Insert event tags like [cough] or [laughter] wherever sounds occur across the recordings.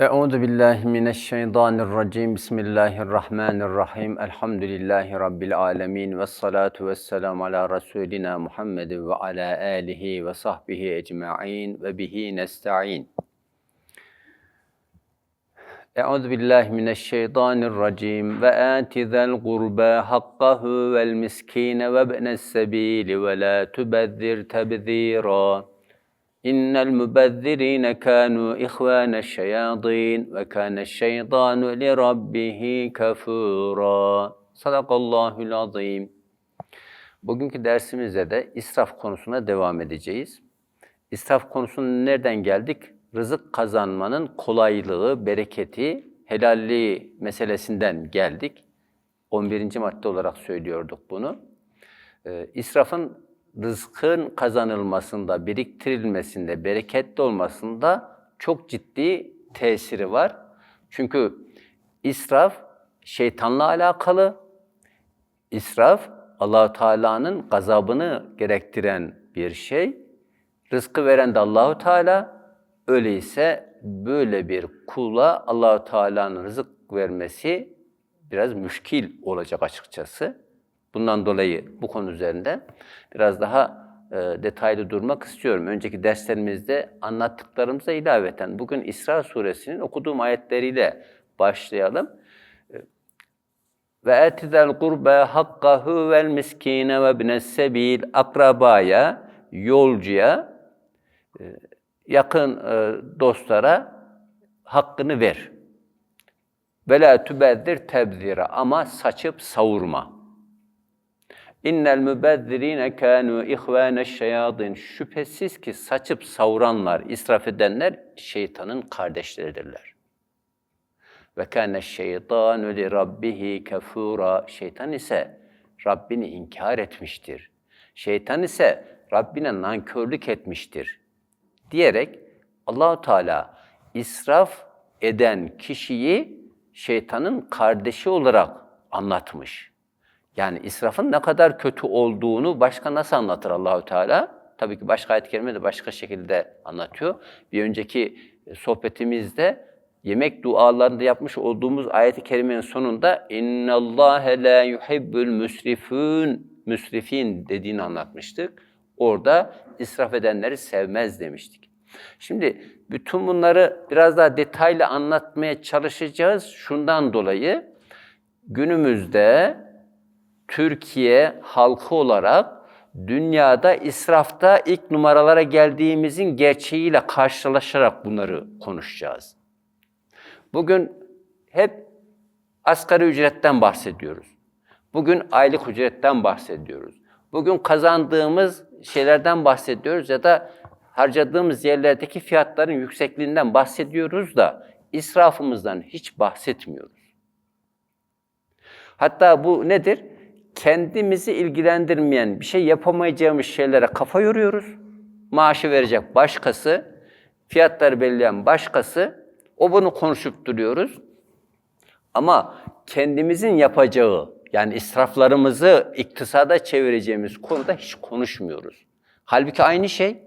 Euzu billahi mineşşeytanirracim. Bismillahirrahmanirrahim. Elhamdülillahi rabbil alamin ve salatu vesselam ala rasulina Muhammed ve ala alihi ve sahbihi ecmaîn ve bihi nestaîn. Euzu billahi mineşşeytanirracim. Ve ati zel gurba hakkahu vel miskine ve ibnes sebil ve la tubezzir tebzira. Kanu ihvane şeyatin ve kana şeytanu li rabbihi kafura. Sadakallahul azim. Bugünkü dersimizde de israf konusuna devam edeceğiz. İsraf konusuna nereden geldik? Rızık kazanmanın kolaylığı, bereketi, helalliği meselesinden geldik. 11. madde olarak söylüyorduk bunu. Ee, israfın rızkın kazanılmasında, biriktirilmesinde, bereketli olmasında çok ciddi tesiri var. Çünkü israf şeytanla alakalı. İsraf Allah Teala'nın gazabını gerektiren bir şey. Rızkı veren de Allahu Teala. Öyleyse böyle bir kula Allahu Teala'nın rızık vermesi biraz müşkil olacak açıkçası. Bundan dolayı bu konu üzerinde biraz daha e, detaylı durmak istiyorum. Önceki derslerimizde anlattıklarımıza ilaveten bugün İsra suresinin okuduğum ayetleriyle başlayalım. Ve etizel gurbe hakkahu vel miskine ve ibnes sebil akrabaya, yolcuya, e, yakın e, dostlara hakkını ver. Ve la tübeddir tebzira ama saçıp savurma. İnnel mübezzirine kanu ihvane şeyatin. Şüphesiz ki saçıp savuranlar, israf edenler şeytanın kardeşleridirler. Ve kâne şeytanu li rabbihi kefura. Şeytan ise Rabbini inkar etmiştir. Şeytan ise Rabbine nankörlük etmiştir. Diyerek Allahu Teala israf eden kişiyi şeytanın kardeşi olarak anlatmış. Yani israfın ne kadar kötü olduğunu başka nasıl anlatır Allahü Teala? Tabii ki başka ayet-i kerime de başka şekilde anlatıyor. Bir önceki e, sohbetimizde yemek dualarında yapmış olduğumuz ayet-i kerimenin sonunda inna Allah la yuhibbul musrifun müsrifin dediğini anlatmıştık. Orada israf edenleri sevmez demiştik. Şimdi bütün bunları biraz daha detaylı anlatmaya çalışacağız. Şundan dolayı günümüzde Türkiye halkı olarak dünyada israfta ilk numaralara geldiğimizin gerçeğiyle karşılaşarak bunları konuşacağız. Bugün hep asgari ücretten bahsediyoruz. Bugün aylık ücretten bahsediyoruz. Bugün kazandığımız şeylerden bahsediyoruz ya da harcadığımız yerlerdeki fiyatların yüksekliğinden bahsediyoruz da israfımızdan hiç bahsetmiyoruz. Hatta bu nedir? Kendimizi ilgilendirmeyen, bir şey yapamayacağımız şeylere kafa yoruyoruz. Maaşı verecek başkası, fiyatları belirleyen başkası, o bunu konuşup duruyoruz. Ama kendimizin yapacağı, yani israflarımızı iktisada çevireceğimiz konuda hiç konuşmuyoruz. Halbuki aynı şey.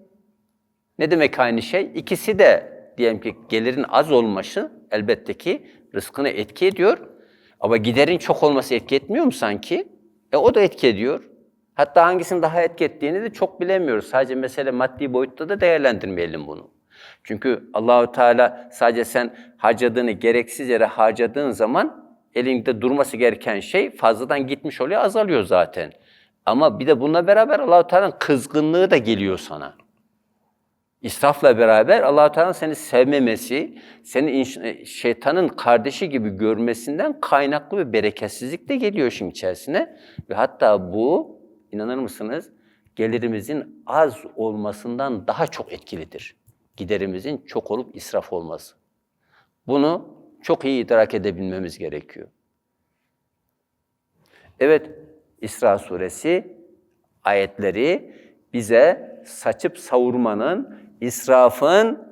Ne demek aynı şey? İkisi de diyelim ki gelirin az olması elbette ki rızkını etki ediyor. Ama giderin çok olması etki etmiyor mu sanki? E o da etki ediyor. Hatta hangisinin daha etki ettiğini de çok bilemiyoruz. Sadece mesele maddi boyutta da değerlendirmeyelim bunu. Çünkü Allahu Teala sadece sen harcadığını gereksiz yere harcadığın zaman elinde durması gereken şey fazladan gitmiş oluyor, azalıyor zaten. Ama bir de bununla beraber Allahu Teala'nın kızgınlığı da geliyor sana. İsrafla beraber allah Teala'nın seni sevmemesi, seni e, şeytanın kardeşi gibi görmesinden kaynaklı bir bereketsizlik de geliyor işin içerisine. Ve hatta bu, inanır mısınız, gelirimizin az olmasından daha çok etkilidir. Giderimizin çok olup israf olması. Bunu çok iyi idrak edebilmemiz gerekiyor. Evet, İsra suresi ayetleri bize saçıp savurmanın israfın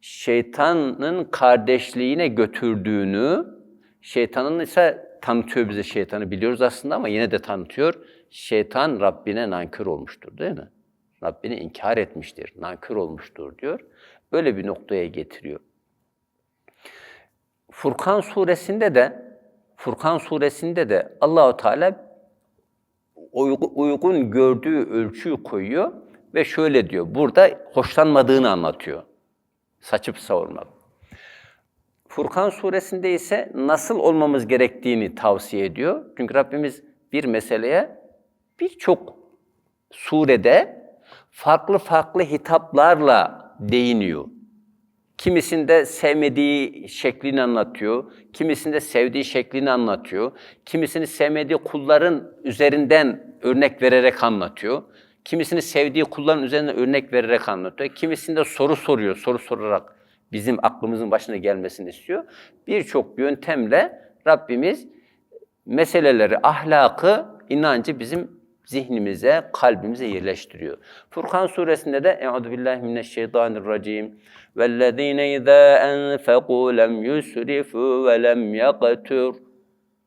şeytanın kardeşliğine götürdüğünü, şeytanın ise tanıtıyor bize şeytanı biliyoruz aslında ama yine de tanıtıyor. Şeytan Rabbine nankör olmuştur değil mi? Rabbini inkar etmiştir, nankör olmuştur diyor. Böyle bir noktaya getiriyor. Furkan suresinde de Furkan suresinde de Allahu Teala uygu- uygun gördüğü ölçüyü koyuyor ve şöyle diyor. Burada hoşlanmadığını anlatıyor. Saçıp savurmak. Furkan suresinde ise nasıl olmamız gerektiğini tavsiye ediyor. Çünkü Rabbimiz bir meseleye birçok surede farklı farklı hitaplarla değiniyor. Kimisinde sevmediği şeklini anlatıyor, kimisinde sevdiği şeklini anlatıyor, kimisini sevmediği kulların üzerinden örnek vererek anlatıyor, kimisini sevdiği kulların üzerinden örnek vererek anlatıyor, kimisinde soru soruyor, soru sorarak bizim aklımızın başına gelmesini istiyor. Birçok yöntemle Rabbimiz meseleleri, ahlakı, inancı bizim zihnimize, kalbimize yerleştiriyor. Furkan suresinde de Euzu billahi mineşşeytanirracim. Vellezine izâ enfekû lem yusrifû ve lem yaqtur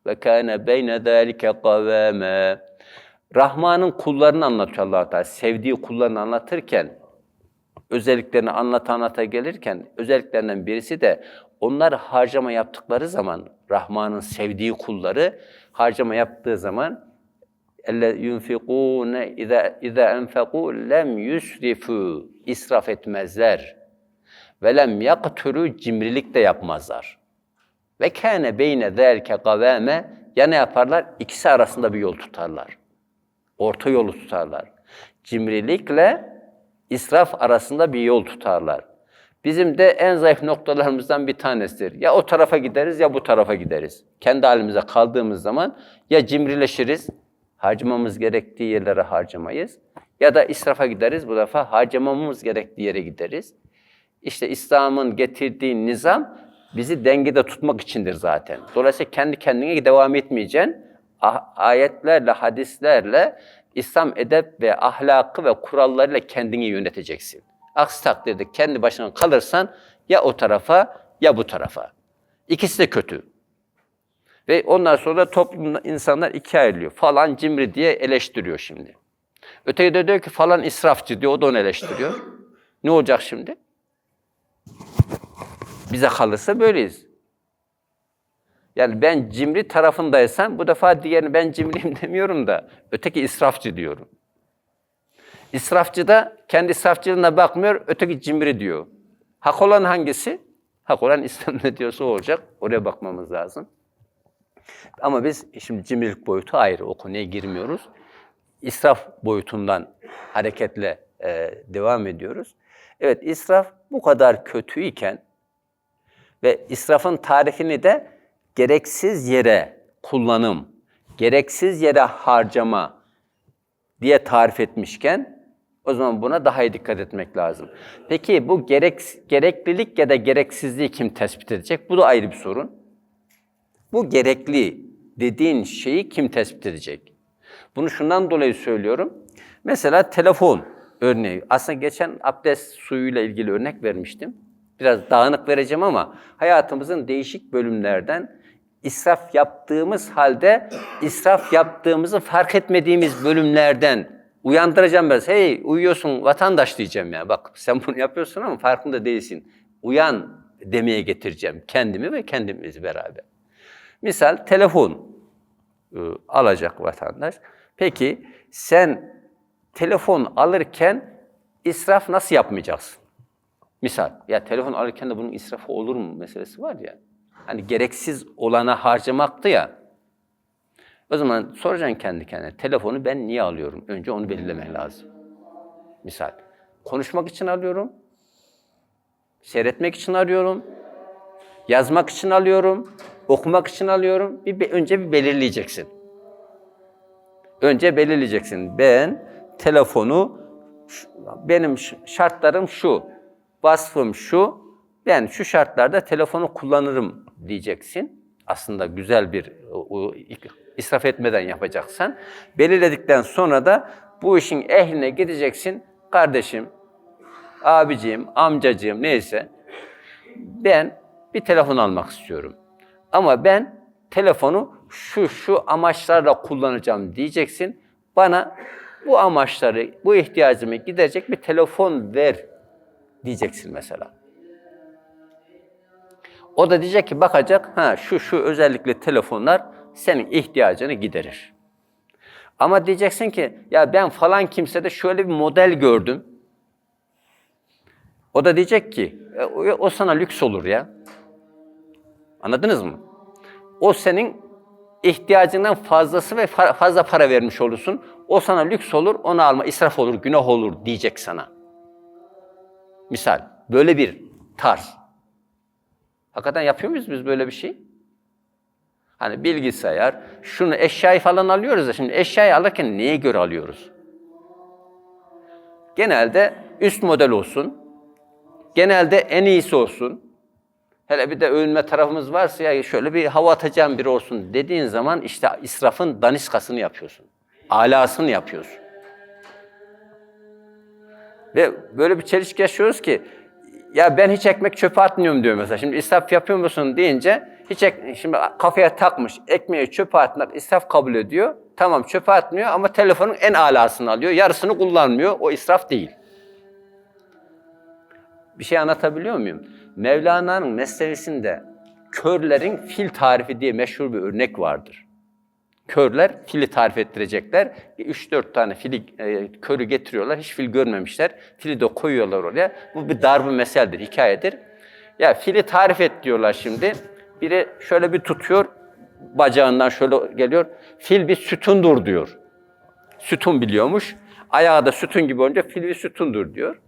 ve kâne beyne zâlike kavâmâ. Rahman'ın kullarını anlatıyor allah Teala. Sevdiği kullarını anlatırken özelliklerini anlata anlata gelirken özelliklerinden birisi de onlar harcama yaptıkları zaman Rahman'ın sevdiği kulları harcama yaptığı zaman elle yunfikune iza iza enfaku lem yusrifu israf etmezler ve lem yakturu cimrilik de yapmazlar. Ve kâne beyne zâlike kavâme ya ne yaparlar? İkisi arasında bir yol tutarlar. Orta yolu tutarlar. Cimrilikle israf arasında bir yol tutarlar. Bizim de en zayıf noktalarımızdan bir tanesidir. Ya o tarafa gideriz ya bu tarafa gideriz. Kendi halimize kaldığımız zaman ya cimrileşiriz, harcamamız gerektiği yerlere harcamayız. Ya da israfa gideriz, bu defa harcamamız gerektiği yere gideriz. İşte İslam'ın getirdiği nizam bizi dengede tutmak içindir zaten. Dolayısıyla kendi kendine devam etmeyeceksin. Ayetlerle, hadislerle İslam edep ve ahlakı ve kurallarıyla kendini yöneteceksin. Aksi takdirde kendi başına kalırsan ya o tarafa ya bu tarafa. İkisi de kötü. Ve ondan sonra toplumda insanlar ikiye ayrılıyor. Falan cimri diye eleştiriyor şimdi. Öteki de diyor ki falan israfçı diyor, o da onu eleştiriyor. Ne olacak şimdi? Bize kalırsa böyleyiz. Yani ben cimri tarafındaysam bu defa diğerini ben cimriyim [laughs] demiyorum da öteki israfçı diyorum. İsrafçı da kendi israfçılığına bakmıyor, öteki cimri diyor. Hak olan hangisi? Hak olan İslam [laughs] ne diyorsa o olacak. Oraya bakmamız lazım. Ama biz şimdi cimrilik boyutu ayrı, o konuya girmiyoruz. İsraf boyutundan hareketle e, devam ediyoruz. Evet, israf bu kadar kötüyken ve israfın tarifini de gereksiz yere kullanım, gereksiz yere harcama diye tarif etmişken o zaman buna daha iyi dikkat etmek lazım. Peki bu gerek, gereklilik ya da gereksizliği kim tespit edecek? Bu da ayrı bir sorun. Bu gerekli dediğin şeyi kim tespit edecek? Bunu şundan dolayı söylüyorum. Mesela telefon örneği. Aslında geçen abdest suyuyla ilgili örnek vermiştim. Biraz dağınık vereceğim ama hayatımızın değişik bölümlerden israf yaptığımız halde israf yaptığımızı fark etmediğimiz bölümlerden uyandıracağım biraz. Hey uyuyorsun vatandaş diyeceğim ya. Bak sen bunu yapıyorsun ama farkında değilsin. Uyan demeye getireceğim kendimi ve kendimizi beraber. Misal telefon e, alacak vatandaş. Peki sen telefon alırken israf nasıl yapmayacaksın? Misal ya telefon alırken de bunun israfı olur mu meselesi var ya. Hani gereksiz olana harcamaktı ya. O zaman soracaksın kendi kendine telefonu ben niye alıyorum? Önce onu belirlemen lazım. Misal konuşmak için alıyorum. Seyretmek için alıyorum. Yazmak için alıyorum. Okumak için alıyorum. Bir, bir- önce bir belirleyeceksin. Önce belirleyeceksin. Ben telefonu benim şartlarım şu. Vasfım şu. Ben şu şartlarda telefonu kullanırım diyeceksin. Aslında güzel bir o- israf etmeden yapacaksan. Belirledikten sonra da bu işin ehline gideceksin. Kardeşim, abiciğim, amcacığım neyse ben bir telefon almak istiyorum. Ama ben telefonu şu şu amaçlarla kullanacağım diyeceksin. Bana bu amaçları, bu ihtiyacımı giderecek bir telefon ver diyeceksin mesela. O da diyecek ki bakacak, ha şu şu özellikle telefonlar senin ihtiyacını giderir. Ama diyeceksin ki ya ben falan kimsede şöyle bir model gördüm. O da diyecek ki "E, o, sana lüks olur ya. Anladınız mı? O senin ihtiyacından fazlası ve fa- fazla para vermiş olursun. O sana lüks olur, onu alma, israf olur, günah olur diyecek sana. Misal, böyle bir tarz. Hakikaten yapıyor muyuz biz böyle bir şey? Hani bilgisayar, şunu eşyayı falan alıyoruz da şimdi eşyayı alırken neye göre alıyoruz? Genelde üst model olsun, genelde en iyisi olsun, hele bir de övünme tarafımız varsa ya şöyle bir hava atacağım biri olsun dediğin zaman işte israfın daniskasını yapıyorsun. Alasını yapıyorsun. Ve böyle bir çelişki yaşıyoruz ki ya ben hiç ekmek çöpe atmıyorum diyor mesela. Şimdi israf yapıyor musun deyince hiç ek, şimdi kafaya takmış ekmeği çöpe atmak israf kabul ediyor. Tamam çöpe atmıyor ama telefonun en alasını alıyor. Yarısını kullanmıyor. O israf değil. Bir şey anlatabiliyor muyum? Mevlana'nın mesnevisinde körlerin fil tarifi diye meşhur bir örnek vardır. Körler fili tarif ettirecekler. 3-4 tane fili, e, körü getiriyorlar. Hiç fil görmemişler. Fili de koyuyorlar oraya. Bu bir darbu meseldir, hikayedir. Ya fili tarif et diyorlar şimdi. Biri şöyle bir tutuyor, bacağından şöyle geliyor. Fil bir sütundur diyor. Sütun biliyormuş. Ayağı da sütun gibi olunca fil bir sütundur diyor.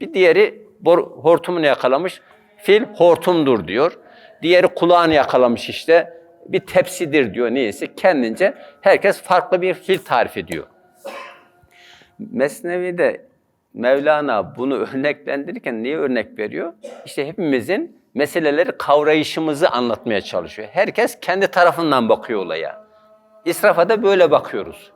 Bir diğeri bor- hortumunu yakalamış. Fil hortumdur diyor. Diğeri kulağını yakalamış işte. Bir tepsidir diyor neyse. Kendince herkes farklı bir fil tarif ediyor. Mesnevi'de Mevlana bunu [laughs] örneklendirirken niye örnek veriyor? İşte hepimizin meseleleri kavrayışımızı anlatmaya çalışıyor. Herkes kendi tarafından bakıyor olaya. İsrafa da böyle bakıyoruz.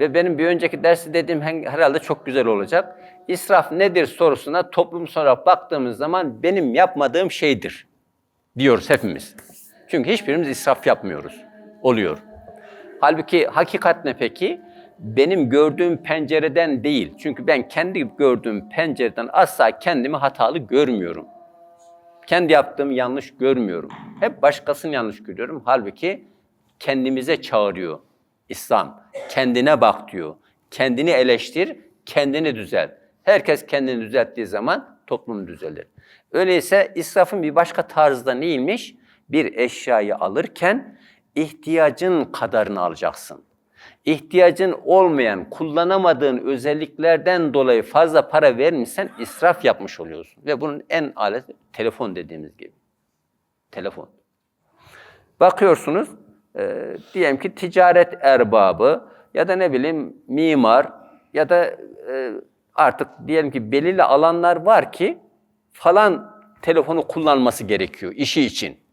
Ve benim bir önceki dersi dediğim herhalde çok güzel olacak. İsraf nedir sorusuna toplumsal olarak baktığımız zaman benim yapmadığım şeydir diyoruz hepimiz. Çünkü hiçbirimiz israf yapmıyoruz. Oluyor. Halbuki hakikat ne peki? Benim gördüğüm pencereden değil. Çünkü ben kendi gördüğüm pencereden asla kendimi hatalı görmüyorum. Kendi yaptığımı yanlış görmüyorum. Hep başkasını yanlış görüyorum. Halbuki kendimize çağırıyor İslam. Kendine bak diyor. Kendini eleştir, kendini düzelt. Herkes kendini düzelttiği zaman toplum düzelir. Öyleyse israfın bir başka tarzda neymiş? Bir eşyayı alırken ihtiyacın kadarını alacaksın. İhtiyacın olmayan, kullanamadığın özelliklerden dolayı fazla para vermişsen israf yapmış oluyorsun. Ve bunun en aleti telefon dediğimiz gibi. Telefon. Bakıyorsunuz, e, diyelim ki ticaret erbabı ya da ne bileyim mimar ya da e, artık diyelim ki belirli alanlar var ki falan telefonu kullanması gerekiyor işi için.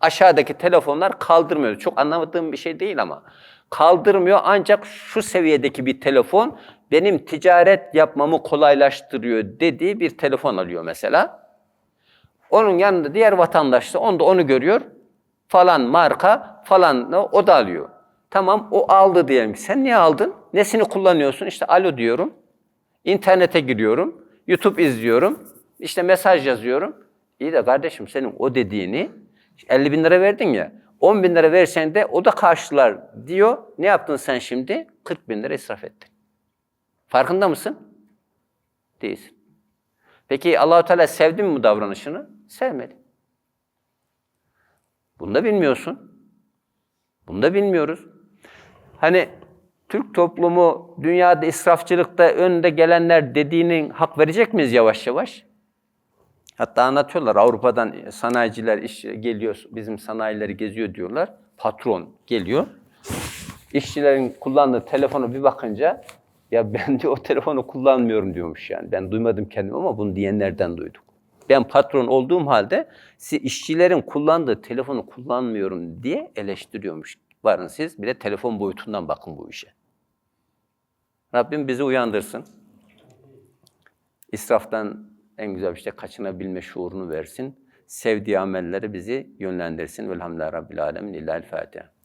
Aşağıdaki telefonlar kaldırmıyor. Çok anlamadığım bir şey değil ama kaldırmıyor ancak şu seviyedeki bir telefon benim ticaret yapmamı kolaylaştırıyor dediği bir telefon alıyor mesela. Onun yanında diğer vatandaş da onda onu görüyor. Falan marka falan o da alıyor. Tamam o aldı diyelim ki. Sen niye aldın? Nesini kullanıyorsun? İşte alo diyorum. İnternete giriyorum. YouTube izliyorum. İşte mesaj yazıyorum. İyi de kardeşim senin o dediğini 50 bin lira verdin ya. 10 bin lira versen de o da karşılar diyor. Ne yaptın sen şimdi? 40 bin lira israf ettin. Farkında mısın? Değilsin. Peki Allahu Teala sevdi mi bu davranışını? Sevmedi. Bunu da bilmiyorsun. Bunu da bilmiyoruz. Hani Türk toplumu dünyada israfçılıkta önde gelenler dediğinin hak verecek miyiz yavaş yavaş? Hatta anlatıyorlar Avrupa'dan sanayiciler iş geliyor, bizim sanayileri geziyor diyorlar. Patron geliyor. İşçilerin kullandığı telefonu bir bakınca ya ben de o telefonu kullanmıyorum diyormuş yani. Ben duymadım kendim ama bunu diyenlerden duyduk. Ben patron olduğum halde siz işçilerin kullandığı telefonu kullanmıyorum diye eleştiriyormuş. Varın siz bir de telefon boyutundan bakın bu işe. Rabbim bizi uyandırsın. İsraftan en güzel şey kaçınabilme şuurunu versin. Sevdiği amelleri bizi yönlendirsin. Velhamdülillah Rabbil Alemin. İllahil Fatiha.